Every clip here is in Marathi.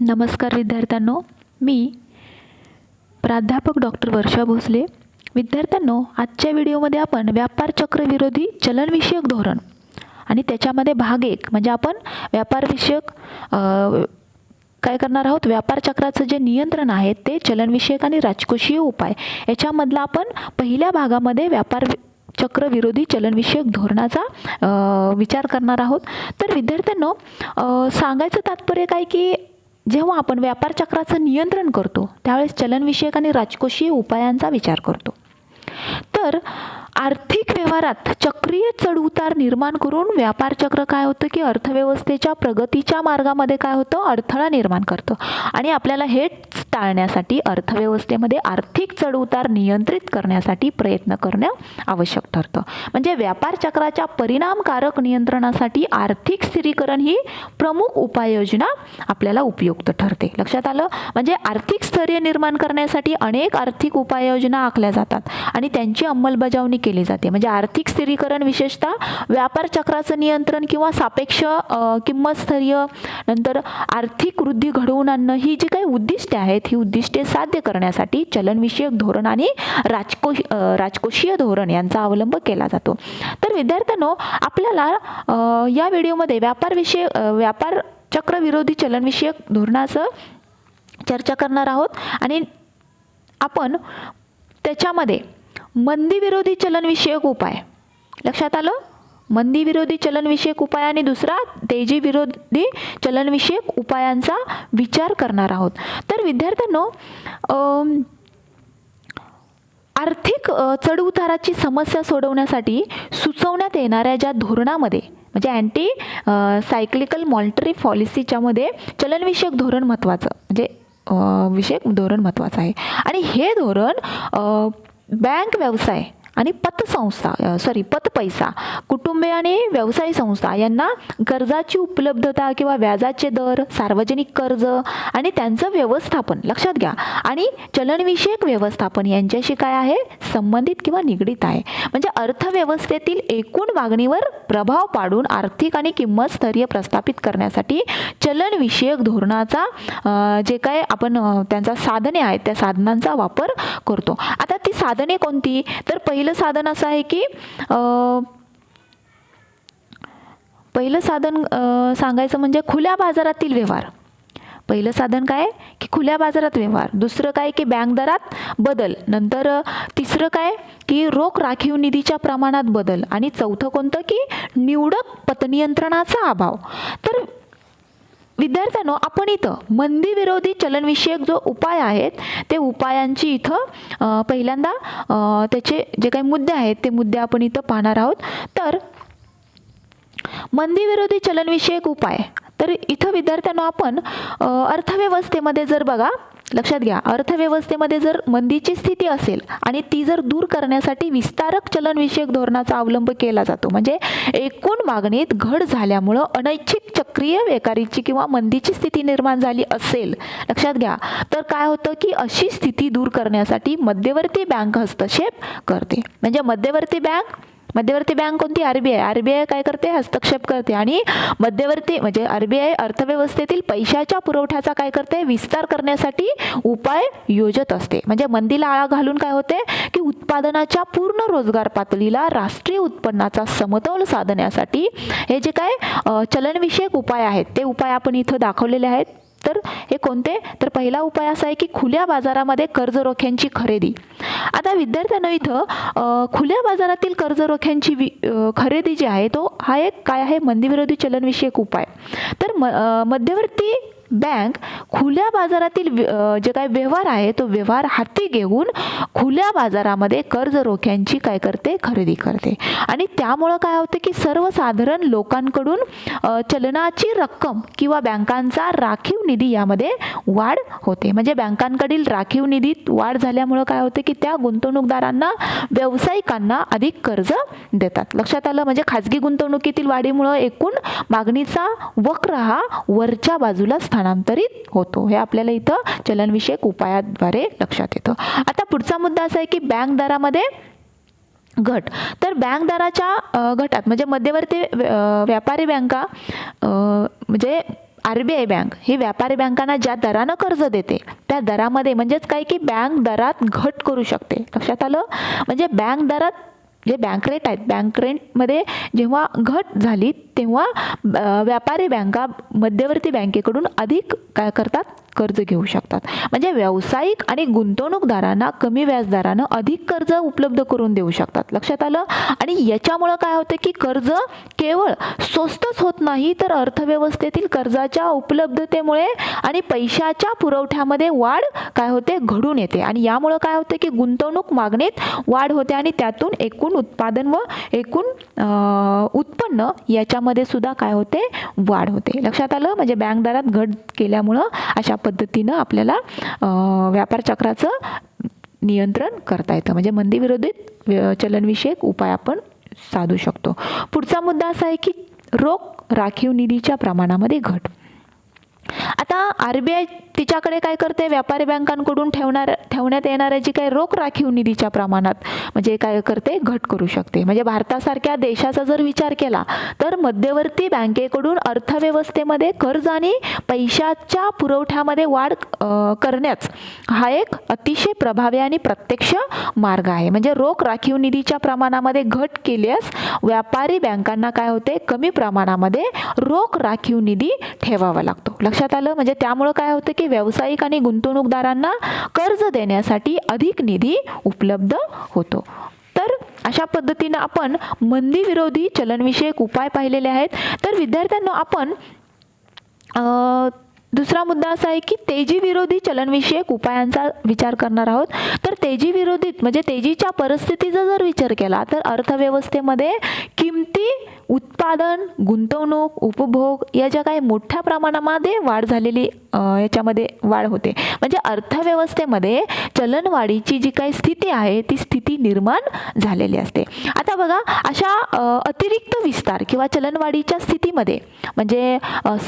नमस्कार विद्यार्थ्यांनो. मी प्राध्यापक डॉक्टर वर्षा भोसले. विद्यार्थ्यांनो आजच्या व्हिडिओमध्ये आपण व्यापार चक्रविरोधी चलनविषयक धोरण आणि त्याच्यामध्ये भाग एक म्हणजे आपण व्यापारविषयक काय करणार आहोत? व्यापार चक्राचं जे नियंत्रण आहे ते चलनविषयक आणि राजकोषीय उपाय. याच्यामधला आपण पहिल्या भागामध्ये व्यापार वि- चक्रविरोधी चलनविषयक धोरणाचा विचार करणार आहोत. तर विद्यार्थ्यांनो सांगायचं तात्पर्य काय की जेव्हा आपण व्यापार चक्राचं नियंत्रण करतो त्यावेळेस चलनविषयक आणि राजकोषीय उपायांचा विचार करतो. तर आर्थिक व्यवहारात चक्रीय चढउतार निर्माण करून व्यापार चक्र काय होतं की अर्थव्यवस्थेच्या प्रगतीच्या मार्गामध्ये काय होतं? अडथळा निर्माण करतं. आणि आपल्याला हे टाळण्यासाठी अर्थव्यवस्थेमध्ये आर्थिक चढउतार नियंत्रित करण्यासाठी प्रयत्न करणं आवश्यक ठरतं. म्हणजे व्यापार चक्राच्या परिणामकारक नियंत्रणासाठी आर्थिक स्थिरीकरण ही प्रमुख उपाययोजना आपल्याला उपयुक्त ठरते. लक्षात आलं? म्हणजे आर्थिक स्थैर्य निर्माण करण्यासाठी अनेक आर्थिक उपाययोजना आखल्या जातात आणि त्यांची अंमलबजावणी केली जाते. म्हणजे आर्थिक स्थिरीकरण विशेषतः व्यापार चक्राचं नियंत्रण किंवा सापेक्ष किंमत स्थैर्य नंतर आर्थिक वृद्धी घडवून आणणं ही जी काही उद्दिष्टे आहेत ही उद्दिष्टे साध्य करण्यासाठी चलनविषयक धोरण आणि राजको राजकोषीय धोरण यांचा अवलंब केला जातो. तर विद्यार्थ्यांनो आपल्याला या व्हिडिओमध्ये व्यापारविषय व्यापार चक्रविरोधी चलनविषयक धोरणाचं चर्चा करणार आहोत आणि आपण त्याच्यामध्ये मंदीविरोधी चलनविषयक उपाय. लक्षात आलं? मंदीविरोधी चलनविषयक उपाय आणि दुसरा तेजी विरोधी चलनविषयक उपायांचा विचार करणार आहोत. तर विद्यार्थ्यांनो आर्थिक चढउताराची समस्या सोडवण्यासाठी सुचवण्यात येणाऱ्या ज्या धोरणामध्ये म्हणजे अँटी सायक्लिकल मॉनिटरी पॉलिसीच्यामध्ये चलनविषयक धोरण महत्त्वाचं म्हणजे विषयक धोरण महत्त्वाचं म्हणजे, आहे. आणि हे धोरण बँक व्यवसाय आणि पतसंस्था सॉरी पतपैसा कुटुंबे आणि व्यवसाय संस्था यांना कर्जाची उपलब्धता किंवा व्याजाचे दर सार्वजनिक कर्ज आणि त्यांचं व्यवस्थापन लक्षात घ्या. आणि चलनविषयक व्यवस्थापन यांच्याशी काय आहे? संबंधित किंवा निगडीत आहे. म्हणजे अर्थव्यवस्थेतील एकूण मागणीवर प्रभाव पाडून आर्थिक आणि किंमत स्तरीय प्रस्थापित करण्यासाठी चलनविषयक धोरणाचा जे काय आपण त्यांचा साधने आहेत त्या साधनांचा वापर करतो. आता ती साधने कोणती? तर पहिलं साधन असं आहे की पहिलं साधन सांगायचं म्हणजे खुल्या बाजारातील व्यवहार. पहिलं साधन काय? की खुल्या बाजारात व्यवहार. दुसरं काय? की बँक दरात बदल. नंतर तिसरं काय? की रोख राखीव निधीच्या प्रमाणात बदल. आणि चौथं कोणतं? की निवडक पतनियंत्रणाचा अभाव. तर विद्यार्थ्यांनो आपण इथं मंदीविरोधी चलनविषयक जो उपाय आहेत ते उपायांची इथं पहिल्यांदा त्याचे जे काही मुद्दे आहेत ते मुद्दे आपण इथं पाहणार आहोत. तर मंदीविरोधी चलनविषयक उपाय. तर इथं विद्यार्थ्यांनो आपण अर्थव्यवस्थेमध्ये जर बघा लक्षात घ्या अर्थव्यवस्थेमध्ये जर मंदीची स्थिती असेल आणि ती जर दूर करण्यासाठी विस्तारक चलनविषयक धोरणाचा अवलंब केला जातो म्हणजे एकूण मागणीत घट झाल्यामुळं अनैच्छिक सक्रिय बेकारीची किंवा मंदीची स्थिती निर्माण झाली असेल लक्षात घ्या. तर काय होतं की अशी स्थिती दूर करण्यासाठी मध्यवर्ती बँक हस्तक्षेप करते. म्हणजे मध्यवर्ती बँक मध्यवर्ती बँक कोणती? R B I. R B I काय करते? हस्तक्षेप करते. आणि मध्यवर्ती म्हणजे आर बी आय अर्थव्यवस्थेतील पैशाच्या पुरवठ्याचा काय करते? विस्तार करण्यासाठी उपाय योजत असते. म्हणजे मंदीला आळा घालून काय होते? की उत्पादनाच्या पूर्ण रोजगार पातळीला राष्ट्रीय उत्पन्नाचा समतोल साधण्यासाठी हे जे काय चलनविषयक उपाय आहेत ते उपाय आपण इथं दाखवलेले आहेत. तर हे कोणते? तर पहिला उपाय असा आहे की खुल्या बाजारामध्ये कर्जरोख्यांची खरेदी. आता विद्यार्थ्यांना इथं खुल्या बाजारातील कर्जरोख्यांची वि खरेदी जी आहे तो हा एक काय आहे? मंदीविरोधी चलनविषयक उपाय. तर म मध्यवर्ती बँक खुल्या बाजारातील व्य- जे काय व्यवहार आहे तो व्यवहार हाती घेऊन खुल्या बाजारामध्ये कर्ज रोख्यांची काय करते? खरेदी करते. आणि त्यामुळं काय होतं की सर्वसाधारण लोकांकडून चलनाची रक्कम किंवा बँकांचा राखीव निधी यामध्ये वाढ होते. म्हणजे बँकांकडील राखीव निधीत वाढ झाल्यामुळं काय होते की त्या गुंतवणूकदारांना व्यावसायिकांना अधिक कर्ज देतात. लक्षात आलं? म्हणजे खाजगी गुंतवणुकीतील वाढीमुळं एकूण मागणीचा वक्र हा वरच्या बाजूला स्थानांतरित होतो. हे आपल्याला इथं चलनविषयक उपायाद्वारे लक्षात येतं. आता पुढचा मुद्दा असा आहे की बँक दरामध्ये घट. तर बँक दराच्या घटात म्हणजे मध्यवर्ती व्य- व्यापारी बँका म्हणजे आर बी आय बँक ही व्यापारी बँकांना ज्या दरानं कर्ज देते त्या दरामध्ये म्हणजेच काय की बँक दरात घट करू शकते. लक्षात आलं? म्हणजे बँक दरात जे बँक रेट आहेत बँक रेटमध्ये जेव्हा घट झाली तेव्हा व्यापारी बँका मध्यवर्ती बँकेकडून अधिक काय करतात? कर्ज घेऊ शकतात. म्हणजे व्यावसायिक आणि गुंतवणूकदारांना कमी व्याजदरानं अधिक कर्ज उपलब्ध करून देऊ शकतात. लक्षात आलं? आणि याच्यामुळं काय होतं की कर्ज केवळ स्वस्तच होत नाही तर अर्थव्यवस्थेतील कर्जाच्या उपलब्धतेमुळे आणि पैशाच्या पुरवठ्यामध्ये वाढ काय होते? घडून येते. आणि यामुळं काय होतं की गुंतवणूक मागणीत वाढ होते आणि त्यातून एकूण उत्पादन व एकूण उत्पन्न याच्यामध्ये सुद्धा काय होते? वाढ होते. लक्षात आलं? म्हणजे बँक दरात घट केल्यामुळं अशा पद्धतीनं आपल्याला व्यापार चक्राचं नियंत्रण करता येतं. म्हणजे मंदीविरोधित व्य- चलनविषयक उपाय आपण साधू शकतो. पुढचा मुद्दा असा आहे की रोख राखीव निधीच्या प्रमाणामध्ये घट. आता आर बी आय तिच्याकडे काय करते? व्यापारी बँकांकडून ठेवणार ठेवण्यात येणाऱ्या जी काही रोख राखीव निधीच्या प्रमाणात म्हणजे काय करते? घट करू शकते. म्हणजे भारतासारख्या देशाचा जर विचार केला तर मध्यवर्ती बँकेकडून अर्थव्यवस्थेमध्ये कर्ज आणि पैशाच्या पुरवठ्यामध्ये वाढ करण्याच हा एक अतिशय प्रभावी आणि प्रत्यक्ष मार्ग आहे. म्हणजे रोख राखीव निधीच्या प्रमाणामध्ये घट केल्यास व्यापारी बँकांना काय होते? कमी प्रमाणामध्ये रोख राखीव निधी ठेवावा लागतो. लक्षात आलं? म्हणजे त्यामुळं काय होतं की व्यावसायिक आणि गुंतवणूकदारांना कर्ज देण्यासाठी अधिक निधी उपलब्ध होतो. तर अशा पद्धतीनं आपण मंदीविरोधी चलनविषयक उपाय पाहिलेले आहेत. तर विद्यार्थ्यांना आपण दुसरा मुद्दा असा आहे की तेजी विरोधी चलनविषयक उपायांचा विचार करणार आहोत. तर तेजी विरोधीत म्हणजे तेजीच्या परिस्थितीचा जर विचार केला तर अर्थव्यवस्थेमध्ये किमती उत्पादन गुंतवणूक उपभोग या ज्या काही मोठ्या प्रमाणामध्ये वाढ झालेली याच्यामध्ये वाढ होते. म्हणजे अर्थव्यवस्थेमध्ये चलनवाढीची जी काही स्थिती आहे ती स्थिती निर्माण झालेली असते. आता बघा अशा अतिरिक्त विस्तार किंवा चलनवाढीच्या स्थितीमध्ये म्हणजे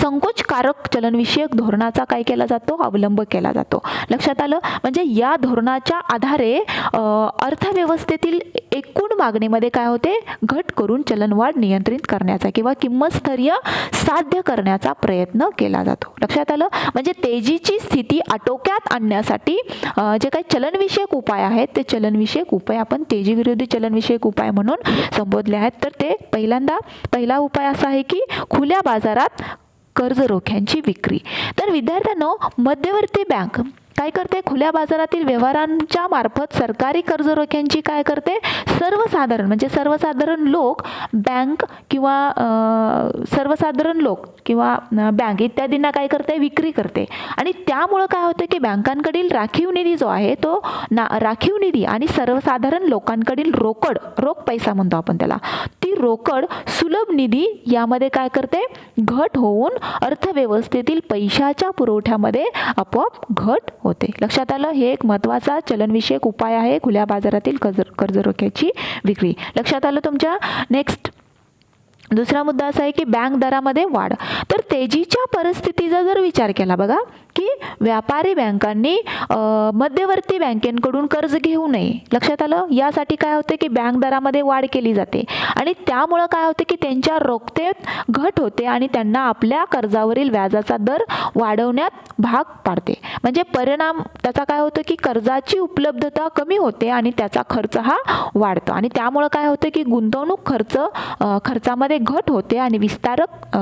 संकोचकारक चलनविषयक धोरणाचा काय केला जातो? अवलंब केला जातो. लक्षात आलं? म्हणजे या धोरणाच्या आधारे अर्थव्यवस्थेतील एकूण मागणीमध्ये काय होते? घट करून चलनवाढ नियंत्रित करण्याचा किंवा किंमतस्तरीय साध्य करण्याचा प्रयत्न केला जातो. लक्षात आलं? म्हणजे तेजीची स्थिती आटोक्यात आणण्यासाठी जे काही चलनविषयक उपाय आहेत ते चलनविषयक उपाय आपण तेजीविरोधी चलनविषयक उपाय म्हणून संबोधले आहेत. तर ते पहिल्यांदा पहिला उपाय असा आहे की खुल्या बाजारात कर्ज रोख्यांची विक्री. तर विद्यार्थ्यांनो मध्यवर्ती बँक काय करते? खुल्या बाजारातील व्यवहारांच्या मार्फत सरकारी कर्ज रोख्यांची काय करते? सर्वसाधारण म्हणजे सर्वसाधारण लोक बँक किंवा सर्वसाधारण लोक किंवा बँक इत्यादींना काय करते? विक्री करते. आणि त्यामुळं काय होतं की बँकांकडील राखीव निधी जो आहे तो ना राखीव निधी आणि सर्वसाधारण लोकांकडील रोकड रोख पैसा म्हणतो आपण त्याला ती रोकड सुलभ निधी यामध्ये काय करते? घट होऊन अर्थव्यवस्थेतील पैशाच्या पुरवठ्यामध्ये आपोआप घट होते. लक्षात आलं? हे एक महत्त्वाचा चलनविषयक उपाय आहे. खुल्या बाजारातील कर्ज कर्जरोख्याची विक्री. लक्षात आलं तुमच्या? नेक्स्ट दुसरा मुद्दा असा आहे की बँक दरामध्ये वाढ. तर तेजीच्या परिस्थितीचा जर विचार केला बघा. की व्यापारी बँकांनी मध्यवर्ती बँकेकडून कर्ज घेऊ नये. लक्षात आलं? यासाठी काय होते की बँक दरामध्ये वाढ केली जाते. आणि त्यामुळं काय होते की त्यांच्या रोखतेत घट होते आणि त्यांना आपल्या कर्जावरील व्याजाचा दर वाढवण्यात भाग पाडते. म्हणजे परिणाम त्याचा काय होतं की कर्जाची उपलब्धता कमी होते आणि त्याचा खर्च हा वाढतो. आणि त्यामुळं काय होतं की गुंतवणूक खर्च खर्चामध्ये घट होते आणि विस्तारक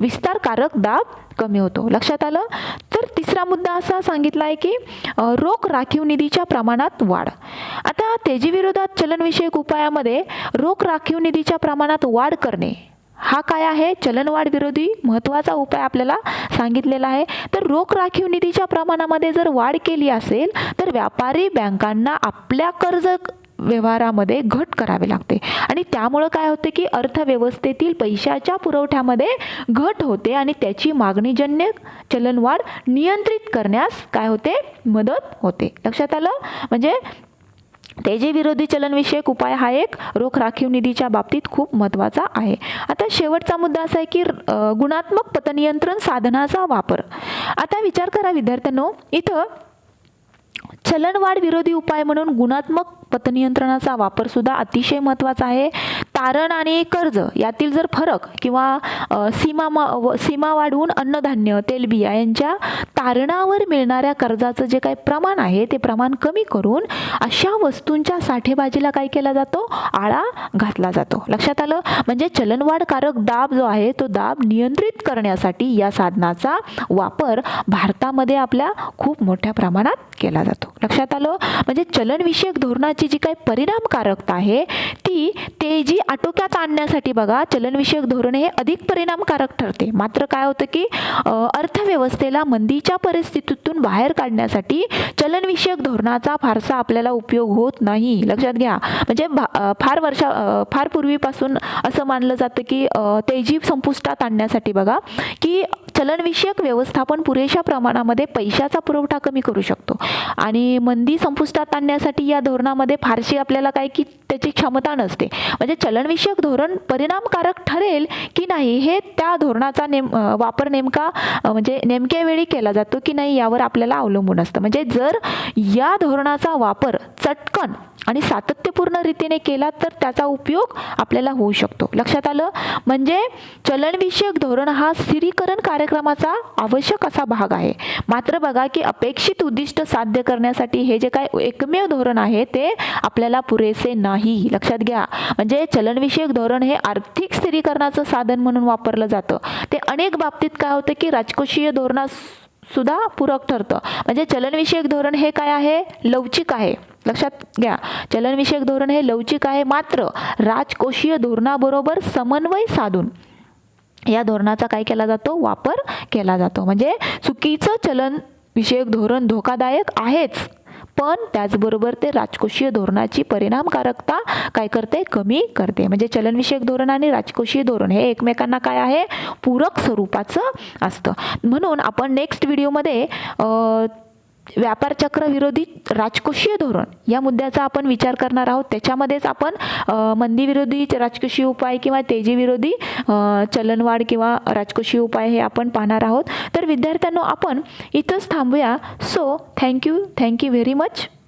विस्तारकारक दाब कमी होतो. लक्षात आलं? तर तिसरा मुद्दा असा सांगितला आहे की रोख राखीव निधीच्या प्रमाणात वाढ. आता तेजीविरोधात चलनविषयक उपायामध्ये रोख राखीव निधीच्या प्रमाणात वाढ करणे हा काय आहे? चलनवाढ विरोधी महत्त्वाचा उपाय आपल्याला सांगितलेला आहे. तर रोख राखीव निधीच्या प्रमाणामध्ये जर वाढ केली असेल तर व्यापारी बँकांना आपल्या कर्ज व्यवहारामध्ये घट करावे लागते. आणि त्यामुळं काय होते की अर्थव्यवस्थेतील पैशाच्या पुरवठ्यामध्ये घट होते आणि त्याची मागणीजन्य चलनवाढ नियंत्रित करण्यास काय होते? मदत होते. लक्षात आलं? म्हणजे तेजी विरोधी चलनविषयक उपाय हा एक रोख राखीव निधीच्या बाबतीत खूप महत्त्वाचा आहे. आता शेवटचा मुद्दा असा आहे की गुणात्मक पतनियंत्रण साधनाचा वापर. आता विचार करा विद्यार्थ्यांनो इथं चलनवाढ विरोधी उपाय म्हणून गुणात्मक पतनियंत्रणाचा वापर सुद्धा अतिशय महत्त्वाचा आहे. तारण आणि कर्ज यातील जर फरक किंवा सीमा मा व- सीमा वाढवून अन्नधान्य तेलबिया यांच्या तारणावर मिळणाऱ्या कर्जाचं जे काही प्रमाण आहे ते प्रमाण कमी करून अशा वस्तूंच्या साठेबाजीला काय केला जातो? आळा घातला जातो. लक्षात आलं? म्हणजे चलनवाढकारक दाब जो आहे तो दाब नियंत्रित करण्यासाठी या साधनाचा वापर भारतामध्ये आपल्या खूप मोठ्या प्रमाणात केला जातो. लक्षात आलं? म्हणजे चलनविषयक धोरणाची जी काही परिणामकारकता आहे ती तेजी आटोक्यात आणण्यासाठी बघा चलनविषयक धोरण हे अधिक परिणामकारक ठरते. मात्र काय होतं की अर्थव्यवस्थेला मंदीच्या परिस्थितीतून बाहेर काढण्यासाठी चलनविषयक धोरणाचा फारसा आपल्याला उपयोग होत नाही. लक्षात घ्या. म्हणजे भा- फार वर्षा फार पूर्वीपासून असं मानलं जातं की तेजी संपुष्टात आणण्यासाठी बघा की चलनविषयक व्यवस्थापन पुरेशा प्रमाणामध्ये पैशाचा पुरवठा कमी करू शकतो. आणि मंदी संपुष्टात आणण्यासाठी या धोरणामध्ये फारशी आपल्याला काय की त्याची क्षमता नसते. म्हणजे चलनविषयक धोरण परिणामकारक ठरेल की नाही हे त्या धोरणाचा नेम वापर नेमका म्हणजे नेमक्या वेळी केला जातो की नाही यावर आपल्याला अवलंबून असतं. म्हणजे जर या धोरणाचा वापर चटकन आणि सातत्यपूर्ण रीतीने केला तर त्याचा उपयोग आपल्याला होऊ शकतो. लक्षात आलं? म्हणजे चलनविषयक धोरण हा स्थिरीकरण कार्यक्रमाचा आवश्यक असा भाग आहे. मात्र बघा की अपेक्षित उद्दिष्ट साध्य करण्यासाठी हे जे काय एकमेव धोरण आहे ते आपल्याला पुरेसे नाही. लक्षात घ्या. म्हणजे चलनविषयक धोरण हे आर्थिक स्थिरीकरणाचं साधन म्हणून वापरलं जातं. ते अनेक बाबतीत काय होतं की राजकोषीय धोरणास सुद्धा पूरक ठरतं. म्हणजे चलनविषयक धोरण हे काय आहे? लवचिक आहे. लक्षात घ्या. चलनविषयक धोरण हे लवचिक आहे मात्र राजकोषीय धोरणाबरोबर समन्वय साधून. या धोरणाचा काय केला जातो? वापर केला जातो. म्हणजे चुकीचं चलन विषयक धोरण धोकादायक आहेच पण त्याचबरोबर ते राजकोषीय धोरणाची परिणामकारकता काय करते? कमी करते. म्हणजे चलनविषयक धोरण आणि राजकोषीय धोरण हे एकमेकांना काय आहे? पूरक स्वरूपाचं असतं. म्हणून आपण नेक्स्ट व्हिडिओमध्ये अ, व्यापार चक्र विरोधी राजकोषीय धोरण या मुद्द्याचा आपण विचार करणार आहोत. त्याच्यामध्येच आपण मंदीविरोधी राजकोषीय उपाय किंवा तेजीविरोधी चलनवाढ किंवा राजकोषीय उपाय हे आपण पाहणार आहोत. तर विद्यार्थ्यांनो आपण इथंच थांबूया. So thank you thank you very much